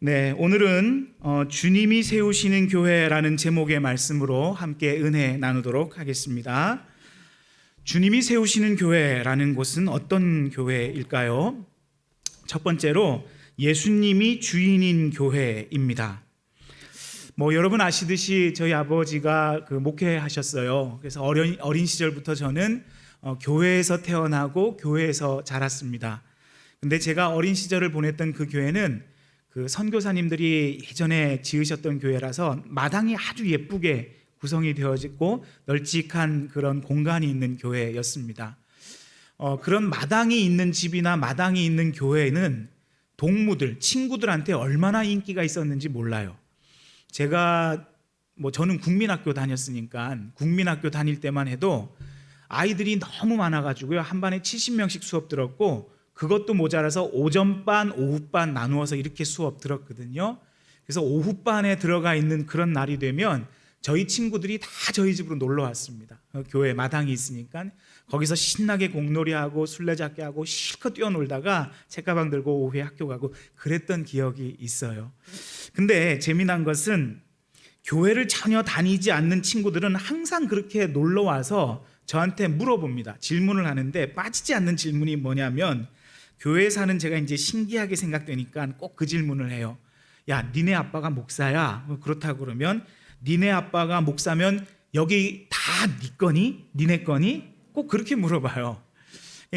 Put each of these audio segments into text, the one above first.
네, 오늘은 어, 주님이 세우시는 교회라는 제목의 말씀으로 함께 은혜 나누도록 하겠습니다. 주님이 세우시는 교회라는 곳은 어떤 교회일까요? 첫 번째로 예수님이 주인인 교회입니다. 뭐 여러분 아시듯이 저희 아버지가 그 목회하셨어요. 그래서 어린 어린 시절부터 저는 어, 교회에서 태어나고 교회에서 자랐습니다. 근데 제가 어린 시절을 보냈던 그 교회는 그 선교사님들이 예전에 지으셨던 교회라서 마당이 아주 예쁘게 구성이 되어지고 널찍한 그런 공간이 있는 교회였습니다. 어, 그런 마당이 있는 집이나 마당이 있는 교회는 동무들, 친구들한테 얼마나 인기가 있었는지 몰라요. 제가 뭐 저는 국민학교 다녔으니까 국민학교 다닐 때만 해도 아이들이 너무 많아가지고요 한 반에 70명씩 수업 들었고 그것도 모자라서 오전반, 오후반 나누어서 이렇게 수업 들었거든요. 그래서 오후반에 들어가 있는 그런 날이 되면 저희 친구들이 다 저희 집으로 놀러 왔습니다. 어, 교회 마당이 있으니까 거기서 신나게 공놀이하고 술래잡기 하고 실컷 뛰어놀다가 책가방 들고 오후에 학교 가고 그랬던 기억이 있어요. 근데 재미난 것은 교회를 전혀 다니지 않는 친구들은 항상 그렇게 놀러 와서 저한테 물어봅니다. 질문을 하는데 빠지지 않는 질문이 뭐냐면 교회 사는 제가 이제 신기하게 생각되니까 꼭 그 질문을 해요. 야, 니네 아빠가 목사야. 뭐 그렇다고 그러면 니네 아빠가 목사면 여기 다 네 거니? 니네 거니? 꼭 그렇게 물어봐요.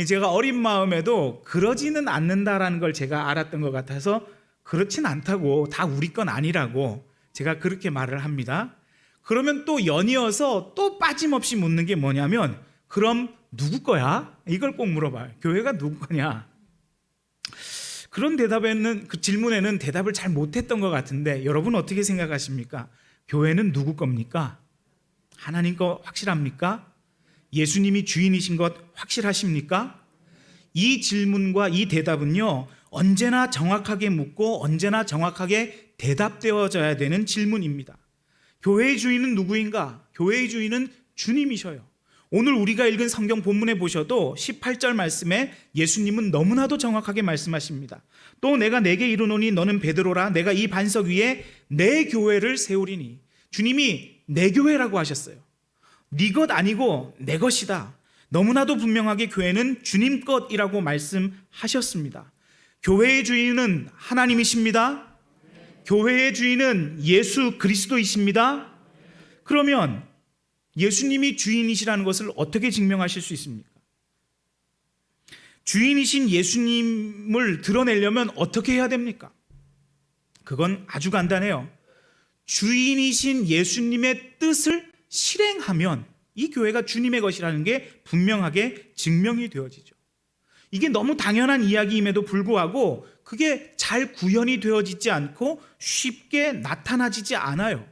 제가 어린 마음에도 그러지는 않는다라는 걸 제가 알았던 것 같아서 그렇진 않다고 다 우리 건 아니라고 제가 그렇게 말을 합니다. 그러면 또 연이어서 또 빠짐없이 묻는 게 뭐냐면 그럼 누구 거야? 이걸 꼭 물어봐요. 교회가 누구 거냐? 그런 대답에는 그 질문에는 대답을 잘 못했던 것 같은데 여러분 어떻게 생각하십니까? 교회는 누구 겁니까? 하나님 거 확실합니까? 예수님이 주인이신 것 확실하십니까? 이 질문과 이 대답은요 언제나 정확하게 묻고 언제나 정확하게 대답되어져야 되는 질문입니다. 교회의 주인은 누구인가? 교회의 주인은 주님이셔요. 오늘 우리가 읽은 성경 본문에 보셔도 18절 말씀에 예수님은 너무나도 정확하게 말씀하십니다. 또 내가 내게 이르노니 너는 베드로라 내가 이 반석 위에 내 교회를 세우리니 주님이 내 교회라고 하셨어요. 네 것 아니고 내 것이다. 너무나도 분명하게 교회는 주님 것이라고 말씀하셨습니다. 교회의 주인은 하나님이십니다. 교회의 주인은 예수 그리스도이십니다. 그러면 예수님이 주인이시라는 것을 어떻게 증명하실 수 있습니까? 주인이신 예수님을 드러내려면 어떻게 해야 됩니까? 그건 아주 간단해요. 주인이신 예수님의 뜻을 실행하면 이 교회가 주님의 것이라는 게 분명하게 증명이 되어지죠. 이게 너무 당연한 이야기임에도 불구하고 그게 잘 구현이 되어지지 않고 쉽게 나타나지지 않아요.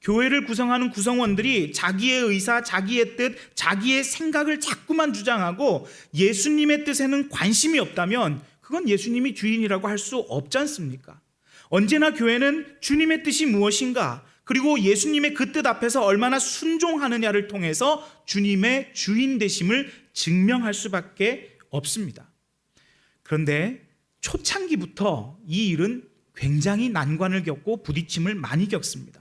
교회를 구성하는 구성원들이 자기의 의사, 자기의 뜻, 자기의 생각을 자꾸만 주장하고 예수님의 뜻에는 관심이 없다면 그건 예수님이 주인이라고 할 수 없지 않습니까? 언제나 교회는 주님의 뜻이 무엇인가, 그리고 예수님의 그 뜻 앞에서 얼마나 순종하느냐를 통해서 주님의 주인 되심을 증명할 수밖에 없습니다. 그런데 초창기부터 이 일은 굉장히 난관을 겪고 부딪힘을 많이 겪습니다.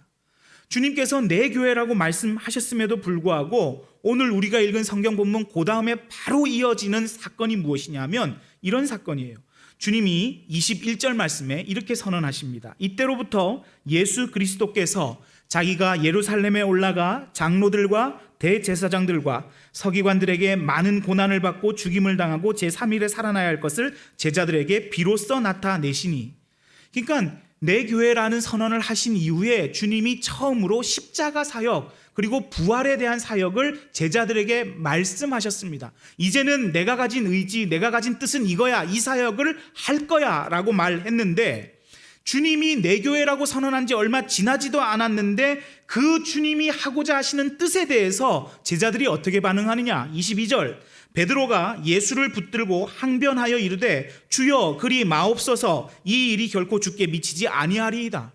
주님께서 내 교회라고 말씀하셨음에도 불구하고 오늘 우리가 읽은 성경 본문 그 다음에 바로 이어지는 사건이 무엇이냐면 이런 사건이에요. 주님이 21절 말씀에 이렇게 선언하십니다. 이때로부터 예수 그리스도께서 자기가 예루살렘에 올라가 장로들과 대제사장들과 서기관들에게 많은 고난을 받고 죽임을 당하고 제3일에 살아나야 할 것을 제자들에게 비로소 나타내시니 그러니까 내 교회라는 선언을 하신 이후에 주님이 처음으로 십자가 사역 그리고 부활에 대한 사역을 제자들에게 말씀하셨습니다. 이제는 내가 가진 의지, 내가 가진 뜻은 이거야. 이 사역을 할 거야. 라고 말했는데 주님이 내 교회라고 선언한 지 얼마 지나지도 않았는데 그 주님이 하고자 하시는 뜻에 대해서 제자들이 어떻게 반응하느냐? 22절. 베드로가 예수를 붙들고 항변하여 이르되 주여 그리 마옵소서 이 일이 결코 죽게 미치지 아니하리이다.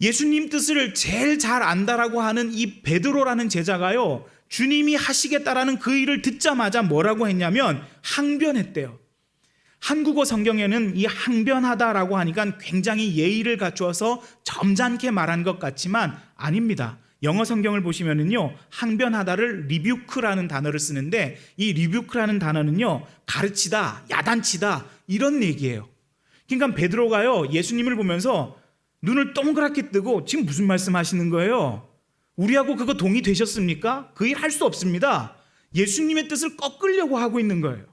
예수님 뜻을 제일 잘 안다라고 하는 이 베드로라는 제자가요. 주님이 하시겠다라는 그 일을 듣자마자 뭐라고 했냐면 항변했대요. 한국어 성경에는 이 항변하다라고 하니까 굉장히 예의를 갖추어서 점잖게 말한 것 같지만 아닙니다. 영어 성경을 보시면은요, 항변하다를 리뷰크라는 단어를 쓰는데 이 리뷰크라는 단어는요, 가르치다, 야단치다 이런 얘기예요. 그러니까 베드로가요, 예수님을 보면서 눈을 동그랗게 뜨고 지금 무슨 말씀하시는 거예요? 우리하고 그거 동의되셨습니까? 그 일 할 수 없습니다. 예수님의 뜻을 꺾으려고 하고 있는 거예요.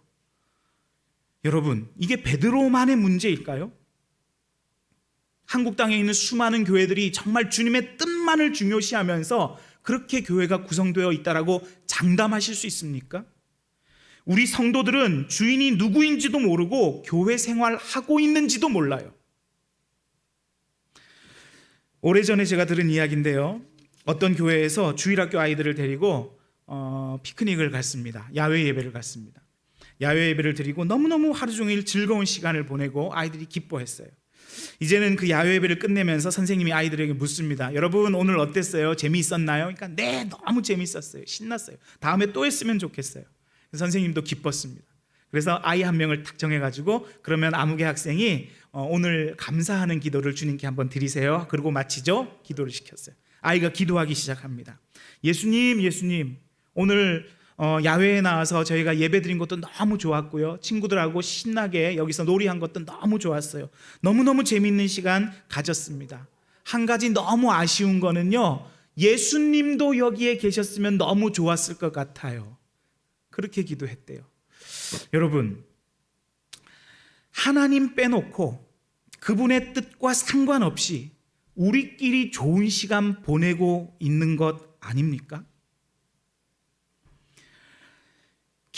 여러분, 이게 베드로만의 문제일까요? 한국 땅에 있는 수많은 교회들이 정말 주님의 뜻만을 중요시하면서 그렇게 교회가 구성되어 있다라고 장담하실 수 있습니까? 우리 성도들은 주인이 누구인지도 모르고 교회 생활하고 있는지도 몰라요. 오래전에 제가 들은 이야기인데요. 어떤 교회에서 주일학교 아이들을 데리고 어, 피크닉을 갔습니다. 야외 예배를 갔습니다. 야외 예배를 드리고 너무너무 하루 종일 즐거운 시간을 보내고 아이들이 기뻐했어요. 이제는 그 야외 예배를 끝내면서 선생님이 아이들에게 묻습니다. 여러분 오늘 어땠어요? 재미있었나요? 그러니까 네, 너무 재미있었어요. 신났어요. 다음에 또 했으면 좋겠어요. 선생님도 기뻤습니다. 그래서 아이 한 명을 딱 정해가지고 그러면 아무개 학생이 어, 오늘 감사하는 기도를 주님께 한번 드리세요. 그리고 마치죠. 기도를 시켰어요. 아이가 기도하기 시작합니다. 예수님, 예수님, 오늘 어, 야외에 나와서 저희가 예배 드린 것도 너무 좋았고요. 친구들하고 신나게 여기서 놀이한 것도 너무 좋았어요. 너무너무 재밌는 시간 가졌습니다. 한 가지 너무 아쉬운 거는요. 예수님도 여기에 계셨으면 너무 좋았을 것 같아요. 그렇게 기도했대요. 여러분, 하나님 빼놓고 그분의 뜻과 상관없이 우리끼리 좋은 시간 보내고 있는 것 아닙니까?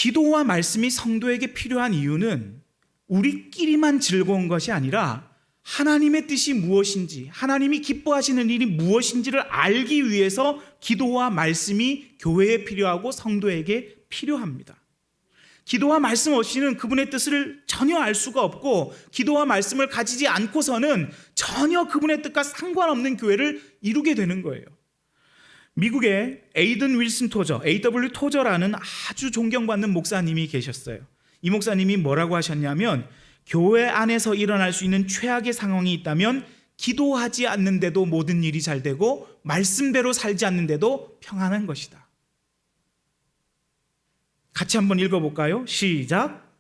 기도와 말씀이 성도에게 필요한 이유는 우리끼리만 즐거운 것이 아니라 하나님의 뜻이 무엇인지, 하나님이 기뻐하시는 일이 무엇인지를 알기 위해서 기도와 말씀이 교회에 필요하고 성도에게 필요합니다. 기도와 말씀 없이는 그분의 뜻을 전혀 알 수가 없고 기도와 말씀을 가지지 않고서는 전혀 그분의 뜻과 상관없는 교회를 이루게 되는 거예요. 미국의 에이든 윌슨 토저, A.W. 토저라는 아주 존경받는 목사님이 계셨어요. 이 목사님이 뭐라고 하셨냐면 교회 안에서 일어날 수 있는 최악의 상황이 있다면 기도하지 않는데도 모든 일이 잘 되고 말씀대로 살지 않는데도 평안한 것이다. 같이 한번 읽어볼까요? 시작.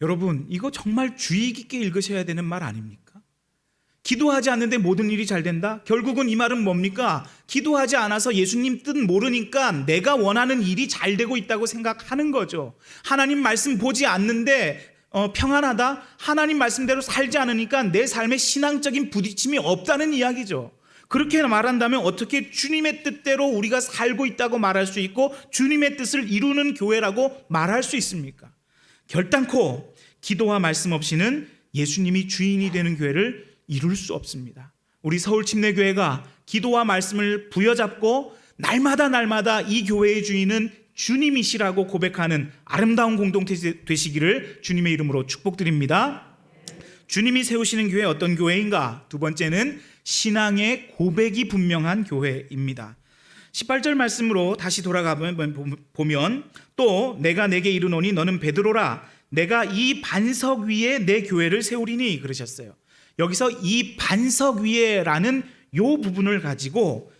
여러분, 이거 정말 주의 깊게 읽으셔야 되는 말 아닙니까? 기도하지 않는데 모든 일이 잘 된다? 결국은 이 말은 뭡니까? 기도하지 않아서 예수님 뜻 모르니까 내가 원하는 일이 잘 되고 있다고 생각하는 거죠. 하나님 말씀 보지 않는데 어, 평안하다? 하나님 말씀대로 살지 않으니까 내 삶에 신앙적인 부딪힘이 없다는 이야기죠. 그렇게 말한다면 어떻게 주님의 뜻대로 우리가 살고 있다고 말할 수 있고 주님의 뜻을 이루는 교회라고 말할 수 있습니까? 결단코 기도와 말씀 없이는 예수님이 주인이 되는 교회를 이룰 수 없습니다. 우리 서울 침례교회가 기도와 말씀을 부여잡고 날마다 날마다 이 교회의 주인은 주님이시라고 고백하는 아름다운 공동체 되시기를 주님의 이름으로 축복드립니다. 주님이 세우시는 교회 어떤 교회인가? 두 번째는 신앙의 고백이 분명한 교회입니다. 18절 말씀으로 다시 돌아가 보면 또 내가 내게 이르노니 너는 베드로라 내가 이 반석 위에 내 교회를 세우리니 그러셨어요. 여기서 이 반석 위에라는 요 부분을 가지고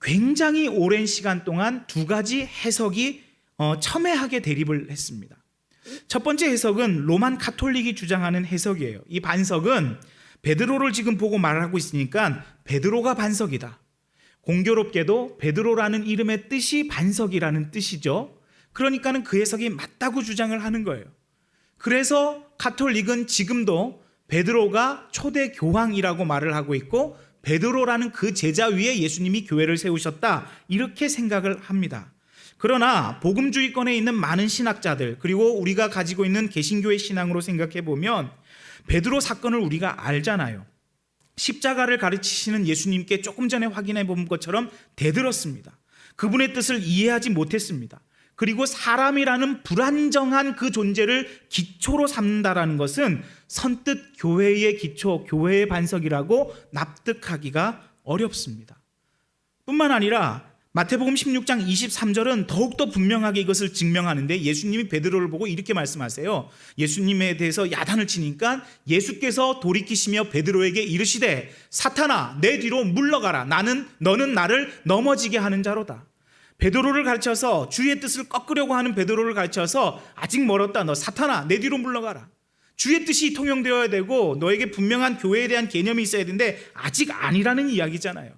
굉장히 오랜 시간 동안 두 가지 해석이 어, 첨예하게 대립을 했습니다. 첫 번째 해석은 로만 카톨릭이 주장하는 해석이에요. 이 반석은 베드로를 지금 보고 말하고 있으니까 베드로가 반석이다. 공교롭게도 베드로라는 이름의 뜻이 반석이라는 뜻이죠. 그러니까는 그 해석이 맞다고 주장을 하는 거예요. 그래서 카톨릭은 지금도 베드로가 초대 교황이라고 말을 하고 있고 베드로라는 그 제자 위에 예수님이 교회를 세우셨다. 이렇게 생각을 합니다. 그러나 복음주의권에 있는 많은 신학자들 그리고 우리가 가지고 있는 개신교의 신앙으로 생각해 보면 베드로 사건을 우리가 알잖아요. 십자가를 가르치시는 예수님께 조금 전에 확인해 본 것처럼 대들었습니다. 그분의 뜻을 이해하지 못했습니다. 그리고 사람이라는 불안정한 그 존재를 기초로 삼는다라는 것은 선뜻 교회의 기초, 교회의 반석이라고 납득하기가 어렵습니다. 뿐만 아니라 마태복음 16장 23절은 더욱더 분명하게 이것을 증명하는데 예수님이 베드로를 보고 이렇게 말씀하세요. 예수님에 대해서 야단을 치니까 예수께서 돌이키시며 베드로에게 이르시되 사탄아 내 뒤로 물러가라 나는 너는 나를 넘어지게 하는 자로다. 베드로를 가르쳐서 주의 뜻을 꺾으려고 하는 베드로를 가르쳐서 아직 멀었다 너 사탄아 내 뒤로 물러가라. 주의 뜻이 통용되어야 되고 너에게 분명한 교회에 대한 개념이 있어야 되는데 아직 아니라는 이야기잖아요.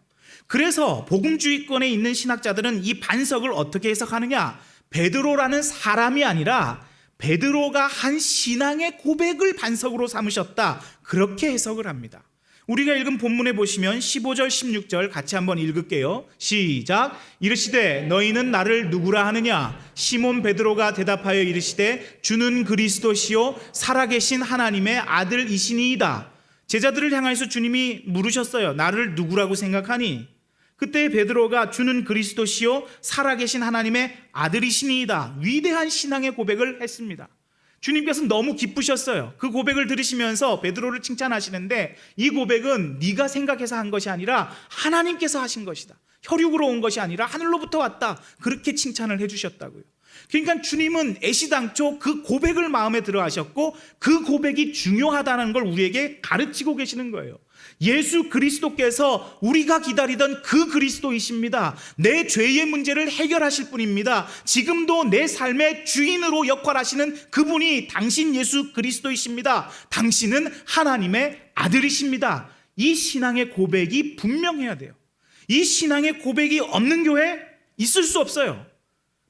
그래서 복음주의권에 있는 신학자들은 이 반석을 어떻게 해석하느냐? 베드로라는 사람이 아니라 베드로가 한 신앙의 고백을 반석으로 삼으셨다. 그렇게 해석을 합니다. 우리가 읽은 본문에 보시면 15절 16절 같이 한번 읽을게요. 시작. 이르시되 너희는 나를 누구라 하느냐? 시몬 베드로가 대답하여 이르시되 주는 그리스도시요 살아계신 하나님의 아들이시니이다. 제자들을 향하여서 주님이 물으셨어요. 나를 누구라고 생각하니? 그때 베드로가 주는 그리스도시요 살아계신 하나님의 아들이시니이다. 위대한 신앙의 고백을 했습니다. 주님께서 너무 기쁘셨어요. 그 고백을 들으시면서 베드로를 칭찬하시는데 이 고백은 네가 생각해서 한 것이 아니라 하나님께서 하신 것이다. 혈육으로 온 것이 아니라 하늘로부터 왔다. 그렇게 칭찬을 해주셨다고요. 그러니까 주님은 애시당초 그 고백을 마음에 들어 하셨고 그 고백이 중요하다는 걸 우리에게 가르치고 계시는 거예요. 예수 그리스도께서 우리가 기다리던 그 그리스도이십니다. 내 죄의 문제를 해결하실 분입니다. 지금도 내 삶의 주인으로 역할하시는 그분이 당신 예수 그리스도이십니다. 당신은 하나님의 아들이십니다. 이 신앙의 고백이 분명해야 돼요. 이 신앙의 고백이 없는 교회 있을 수 없어요.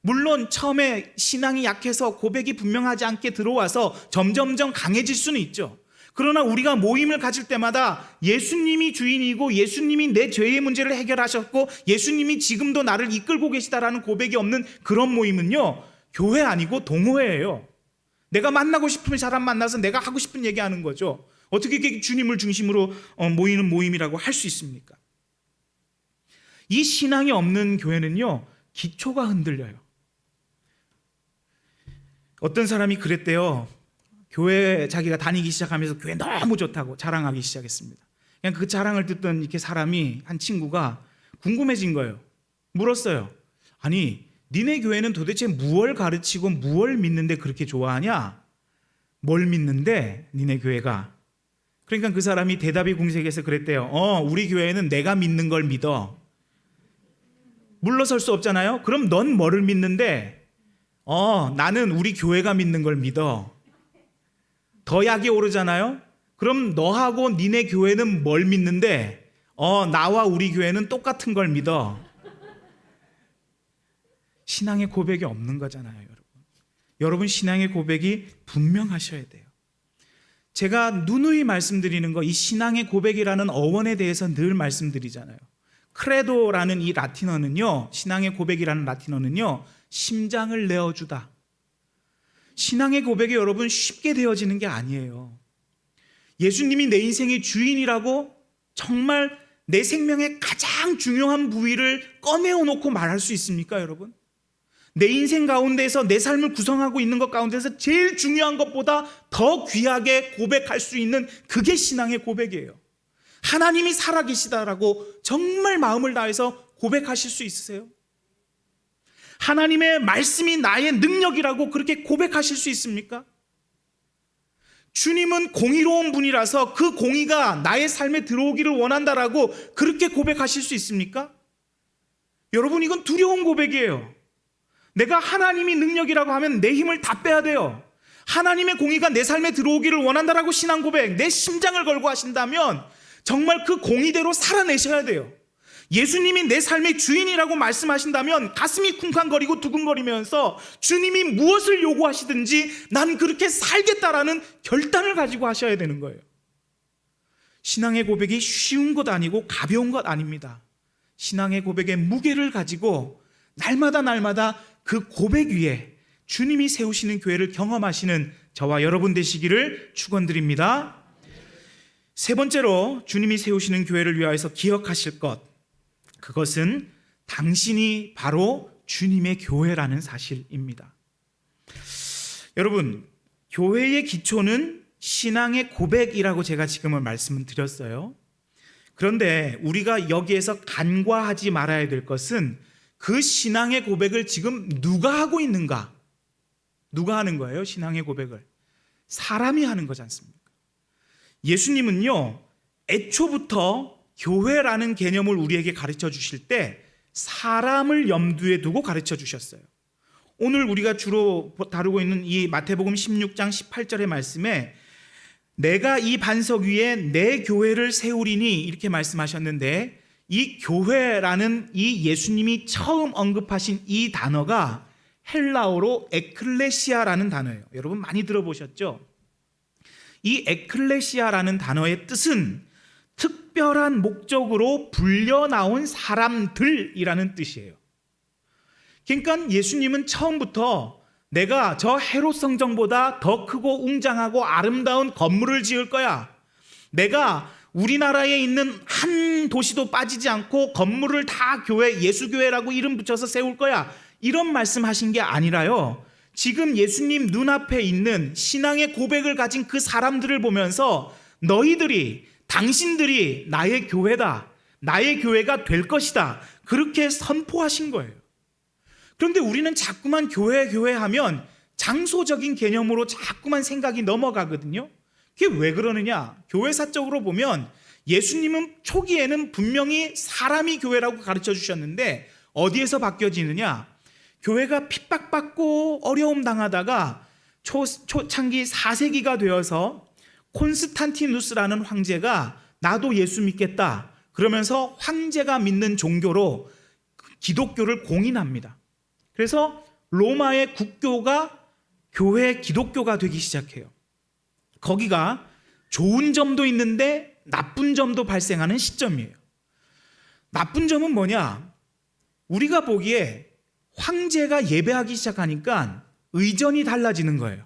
물론 처음에 신앙이 약해서 고백이 분명하지 않게 들어와서 점점점 강해질 수는 있죠. 그러나 우리가 모임을 가질 때마다 예수님이 주인이고 예수님이 내 죄의 문제를 해결하셨고 예수님이 지금도 나를 이끌고 계시다라는 고백이 없는 그런 모임은요, 교회 아니고 동호회예요. 내가 만나고 싶은 사람 만나서 내가 하고 싶은 얘기 하는 거죠. 어떻게 이렇게 주님을 중심으로 어, 모이는 모임이라고 할 수 있습니까? 이 신앙이 없는 교회는요, 기초가 흔들려요. 어떤 사람이 그랬대요. 교회 자기가 다니기 시작하면서 교회 너무 좋다고 자랑하기 시작했습니다. 그냥 그 자랑을 듣던 이렇게 사람이 한 친구가 궁금해진 거예요. 물었어요. 아니, 니네 교회는 도대체 무엇을 가르치고 무엇을 믿는데 그렇게 좋아하냐? 뭘 믿는데 니네 교회가? 그러니까 그 사람이 대답이 공색해서 그랬대요. 어, 우리 교회는 내가 믿는 걸 믿어. 물러설 수 없잖아요. 그럼 넌 뭐를 믿는데? 어, 나는 우리 교회가 믿는 걸 믿어. 더 약이 오르잖아요. 그럼 너하고 니네 교회는 뭘 믿는데? 어, 나와 우리 교회는 똑같은 걸 믿어. 신앙의 고백이 없는 거잖아요, 여러분. 여러분 신앙의 고백이 분명하셔야 돼요. 제가 누누이 말씀드리는 거 이 신앙의 고백이라는 어원에 대해서 늘 말씀드리잖아요. 크레도라는 이 라틴어는요. 신앙의 고백이라는 라틴어는요. 심장을 내어 주다. 신앙의 고백이 여러분 쉽게 되어지는 게 아니에요. 예수님이 내 인생의 주인이라고 정말 내 생명의 가장 중요한 부위를 꺼내어 놓고 말할 수 있습니까, 여러분? 내 인생 가운데서 내 삶을 구성하고 있는 것 가운데서 제일 중요한 것보다 더 귀하게 고백할 수 있는 그게 신앙의 고백이에요. 하나님이 살아계시다라고 정말 마음을 다해서 고백하실 수 있으세요? 하나님의 말씀이 나의 능력이라고 그렇게 고백하실 수 있습니까? 주님은 공의로운 분이라서 그 공의가 나의 삶에 들어오기를 원한다라고 그렇게 고백하실 수 있습니까? 여러분, 이건 두려운 고백이에요. 내가 하나님이 능력이라고 하면 내 힘을 다 빼야 돼요. 하나님의 공의가 내 삶에 들어오기를 원한다라고 신앙 고백, 내 심장을 걸고 하신다면 정말 그 공의대로 살아내셔야 돼요. 예수님이 내 삶의 주인이라고 말씀하신다면 가슴이 쿵쾅거리고 두근거리면서 주님이 무엇을 요구하시든지 난 그렇게 살겠다라는 결단을 가지고 하셔야 되는 거예요. 신앙의 고백이 쉬운 것 아니고 가벼운 것 아닙니다. 신앙의 고백의 무게를 가지고 날마다 날마다 그 고백 위에 주님이 세우시는 교회를 경험하시는 저와 여러분 되시기를 축원드립니다. 세 번째로 주님이 세우시는 교회를 위하여서 기억하실 것 그것은 당신이 바로 주님의 교회라는 사실입니다. 여러분, 교회의 기초는 신앙의 고백이라고 제가 지금은 말씀을 드렸어요. 그런데 우리가 여기에서 간과하지 말아야 될 것은 그 신앙의 고백을 지금 누가 하고 있는가? 누가 하는 거예요? 신앙의 고백을. 사람이 하는 거지 않습니까? 예수님은요, 애초부터 교회라는 개념을 우리에게 가르쳐 주실 때 사람을 염두에 두고 가르쳐 주셨어요. 오늘 우리가 주로 다루고 있는 이 마태복음 16장 18절의 말씀에 내가 이 반석 위에 내 교회를 세우리니 이렇게 말씀하셨는데 이 교회라는 이 예수님이 처음 언급하신 이 단어가 헬라어로 에클레시아라는 단어예요. 여러분 많이 들어보셨죠? 이 에클레시아라는 단어의 뜻은 특별한 목적으로 불려 나온 사람들이라는 뜻이에요. 그러니까 예수님은 처음부터 내가 저 헤롯 성정보다 더 크고 웅장하고 아름다운 건물을 지을 거야. 내가 우리나라에 있는 한 도시도 빠지지 않고 건물을 다 교회, 예수교회라고 이름 붙여서 세울 거야. 이런 말씀 하신 게 아니라요. 지금 예수님 눈앞에 있는 신앙의 고백을 가진 그 사람들을 보면서 너희들이, 당신들이 나의 교회다. 나의 교회가 될 것이다. 그렇게 선포하신 거예요. 그런데 우리는 자꾸만 교회, 교회 하면 장소적인 개념으로 자꾸만 생각이 넘어가거든요. 그게 왜 그러느냐? 교회사적으로 보면 예수님은 초기에는 분명히 사람이 교회라고 가르쳐 주셨는데 어디에서 바뀌어지느냐? 교회가 핍박받고 어려움 당하다가 초, 초창기 4세기가 되어서 콘스탄티누스라는 황제가 나도 예수 믿겠다. 그러면서 황제가 믿는 종교로 기독교를 공인합니다. 그래서 로마의 국교가 교회 기독교가 되기 시작해요. 거기가 좋은 점도 있는데 나쁜 점도 발생하는 시점이에요. 나쁜 점은 뭐냐? 우리가 보기에 황제가 예배하기 시작하니까 의전이 달라지는 거예요.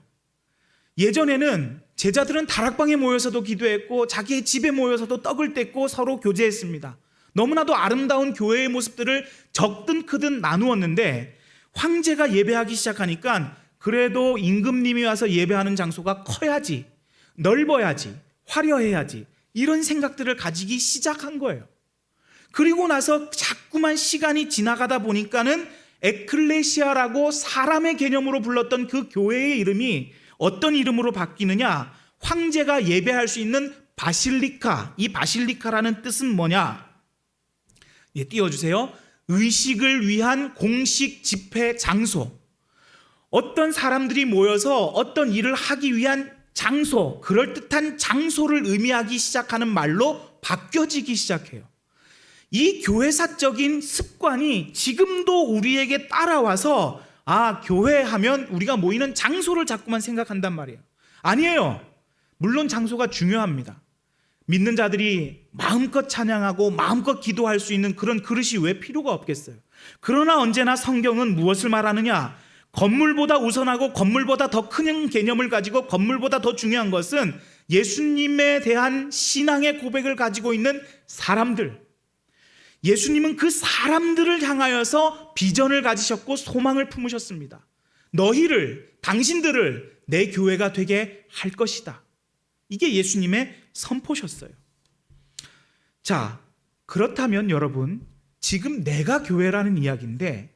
예전에는 제자들은 다락방에 모여서도 기도했고 자기의 집에 모여서도 떡을 뗐고 서로 교제했습니다. 너무나도 아름다운 교회의 모습들을 적든 크든 나누었는데 황제가 예배하기 시작하니까 그래도 임금님이 와서 예배하는 장소가 커야지, 넓어야지, 화려해야지 이런 생각들을 가지기 시작한 거예요. 그리고 나서 자꾸만 시간이 지나가다 보니까는 에클레시아라고 사람의 개념으로 불렀던 그 교회의 이름이 어떤 이름으로 바뀌느냐? 황제가 예배할 수 있는 바실리카. 이 바실리카라는 뜻은 뭐냐? 예, 띄워주세요. 의식을 위한 공식 집회 장소. 어떤 사람들이 모여서 어떤 일을 하기 위한 장소, 그럴듯한 장소를 의미하기 시작하는 말로 바뀌어지기 시작해요. 이 교회사적인 습관이 지금도 우리에게 따라와서 아, 교회 하면 우리가 모이는 장소를 자꾸만 생각한단 말이에요. 아니에요. 물론 장소가 중요합니다. 믿는 자들이 마음껏 찬양하고 마음껏 기도할 수 있는 그런 그릇이 왜 필요가 없겠어요. 그러나 언제나 성경은 무엇을 말하느냐? 건물보다 우선하고 건물보다 더 큰 개념을 가지고 건물보다 더 중요한 것은 예수님에 대한 신앙의 고백을 가지고 있는 사람들. 예수님은 그 사람들을 향하여서 비전을 가지셨고 소망을 품으셨습니다. 너희를, 당신들을 내 교회가 되게 할 것이다. 이게 예수님의 선포셨어요. 자, 그렇다면 여러분, 지금 내가 교회라는 이야기인데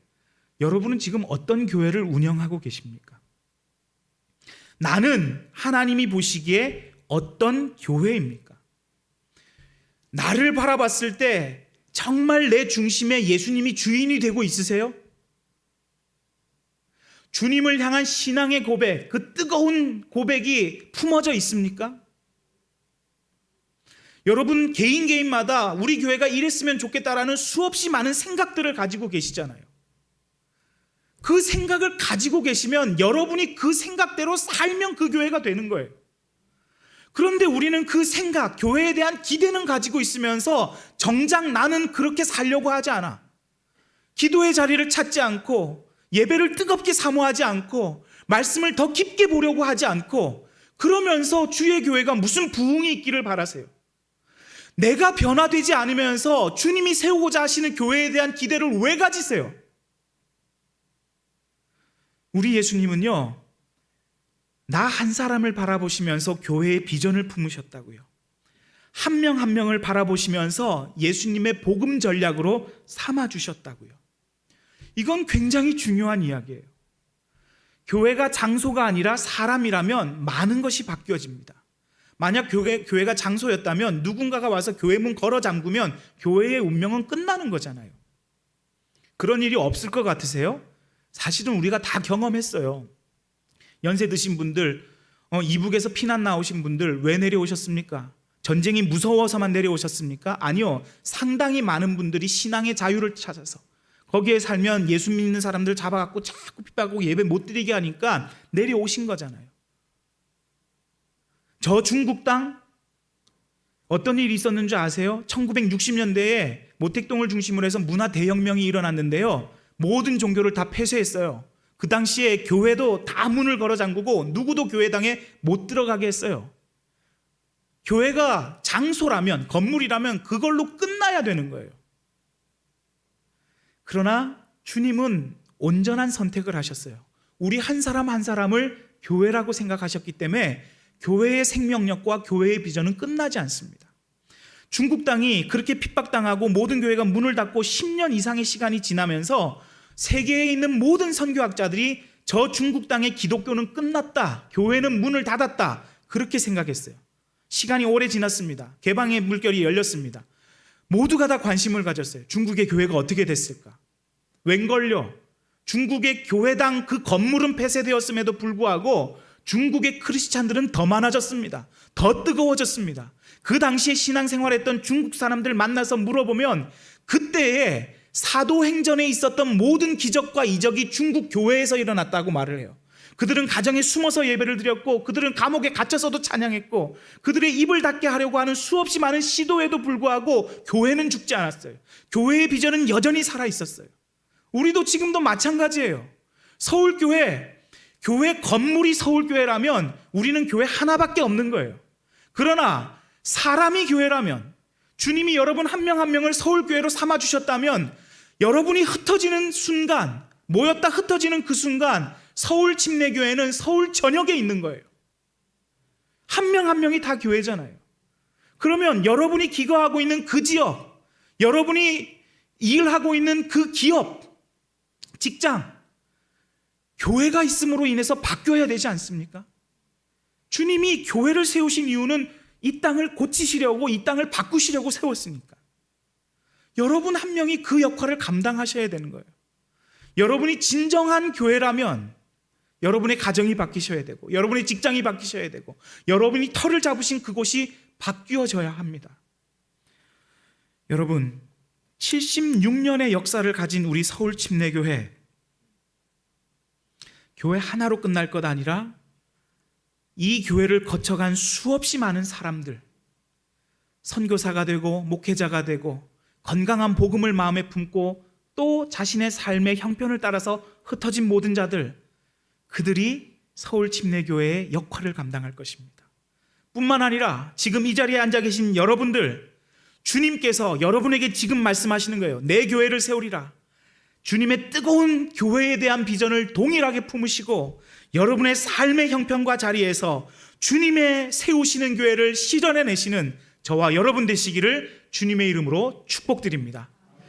여러분은 지금 어떤 교회를 운영하고 계십니까? 나는 하나님이 보시기에 어떤 교회입니까? 나를 바라봤을 때 정말 내 중심에 예수님이 주인이 되고 있으세요? 주님을 향한 신앙의 고백, 그 뜨거운 고백이 품어져 있습니까? 여러분 개인 개인마다 우리 교회가 이랬으면 좋겠다라는 수없이 많은 생각들을 가지고 계시잖아요. 그 생각을 가지고 계시면 여러분이 그 생각대로 살면 그 교회가 되는 거예요. 그런데 우리는 그 생각, 교회에 대한 기대는 가지고 있으면서 정작 나는 그렇게 살려고 하지 않아. 기도의 자리를 찾지 않고 예배를 뜨겁게 사모하지 않고 말씀을 더 깊게 보려고 하지 않고 그러면서 주의 교회가 무슨 부흥이 있기를 바라세요. 내가 변화되지 않으면서 주님이 세우고자 하시는 교회에 대한 기대를 왜 가지세요? 우리 예수님은요, 나 한 사람을 바라보시면서 교회의 비전을 품으셨다고요. 한명한 명을 바라보시면서 예수님의 복음 전략으로 삼아 주셨다고요. 이건 굉장히 중요한 이야기예요. 교회가 장소가 아니라 사람이라면 많은 것이 바뀌어집니다. 만약 교회, 교회가 장소였다면 누군가가 와서 교회 문 걸어 잠그면 교회의 운명은 끝나는 거잖아요. 그런 일이 없을 것 같으세요? 사실은 우리가 다 경험했어요. 연세 드신 분들, 어, 이북에서 피난 나오신 분들 왜 내려오셨습니까? 전쟁이 무서워서만 내려오셨습니까? 아니요. 상당히 많은 분들이 신앙의 자유를 찾아서 거기에 살면 예수 믿는 사람들 잡아갖고 자꾸 핍박하고 예배 못 드리게 하니까 내려오신 거잖아요. 저 중국 땅 어떤 일이 있었는 줄 아세요? 1960년대에 모택동을 중심으로 해서 문화 대혁명이 일어났는데요. 모든 종교를 다 폐쇄했어요. 그 당시에 교회도 다 문을 걸어 잠그고 누구도 교회당에 못 들어가게 했어요. 교회가 장소라면 건물이라면 그걸로 끝나야 되는 거예요. 그러나 주님은 온전한 선택을 하셨어요. 우리 한 사람 한 사람을 교회라고 생각하셨기 때문에 교회의 생명력과 교회의 비전은 끝나지 않습니다. 중국 땅이 그렇게 핍박당하고 모든 교회가 문을 닫고 10년 이상의 시간이 지나면서 세계에 있는 모든 선교학자들이 저 중국 땅의 기독교는 끝났다. 교회는 문을 닫았다. 그렇게 생각했어요. 시간이 오래 지났습니다. 개방의 물결이 열렸습니다. 모두가 다 관심을 가졌어요. 중국의 교회가 어떻게 됐을까? 웬걸요? 중국의 교회당 그 건물은 폐쇄되었음에도 불구하고 중국의 크리스찬들은 더 많아졌습니다. 더 뜨거워졌습니다. 그 당시에 신앙생활했던 중국 사람들 만나서 물어보면 그때에 사도행전에 있었던 모든 기적과 이적이 중국 교회에서 일어났다고 말을 해요. 그들은 가정에 숨어서 예배를 드렸고 그들은 감옥에 갇혀서도 찬양했고 그들의 입을 닫게 하려고 하는 수없이 많은 시도에도 불구하고 교회는 죽지 않았어요. 교회의 비전은 여전히 살아 있었어요. 우리도 지금도 마찬가지예요. 서울교회 교회 건물이 서울교회라면 우리는 교회 하나밖에 없는 거예요. 그러나 사람이 교회라면 주님이 여러분 한 명 한 명을 서울교회로 삼아주셨다면 여러분이 흩어지는 순간, 모였다 흩어지는 그 순간 서울 침례교회는 서울 전역에 있는 거예요. 한 명 한 명이 다 교회잖아요. 그러면 여러분이 기거하고 있는 그 지역, 여러분이 일하고 있는 그 기업, 직장, 교회가 있음으로 인해서 바뀌어야 되지 않습니까? 주님이 교회를 세우신 이유는 이 땅을 고치시려고 이 땅을 바꾸시려고 세웠으니까. 여러분 한 명이 그 역할을 감당하셔야 되는 거예요. 여러분이 진정한 교회라면 여러분의 가정이 바뀌셔야 되고 여러분의 직장이 바뀌셔야 되고 여러분이 털을 잡으신 그곳이 바뀌어져야 합니다. 여러분 76년의 역사를 가진 우리 서울 침례교회 교회 하나로 끝날 것 아니라 이 교회를 거쳐간 수없이 많은 사람들 선교사가 되고 목회자가 되고 건강한 복음을 마음에 품고 또 자신의 삶의 형편을 따라서 흩어진 모든 자들 그들이 서울 침례교회의 역할을 감당할 것입니다. 뿐만 아니라 지금 이 자리에 앉아 계신 여러분들 주님께서 여러분에게 지금 말씀하시는 거예요. 내 교회를 세우리라. 주님의 뜨거운 교회에 대한 비전을 동일하게 품으시고 여러분의 삶의 형편과 자리에서 주님의 세우시는 교회를 실현해 내시는 저와 여러분 되시기를 주님의 이름으로 축복드립니다.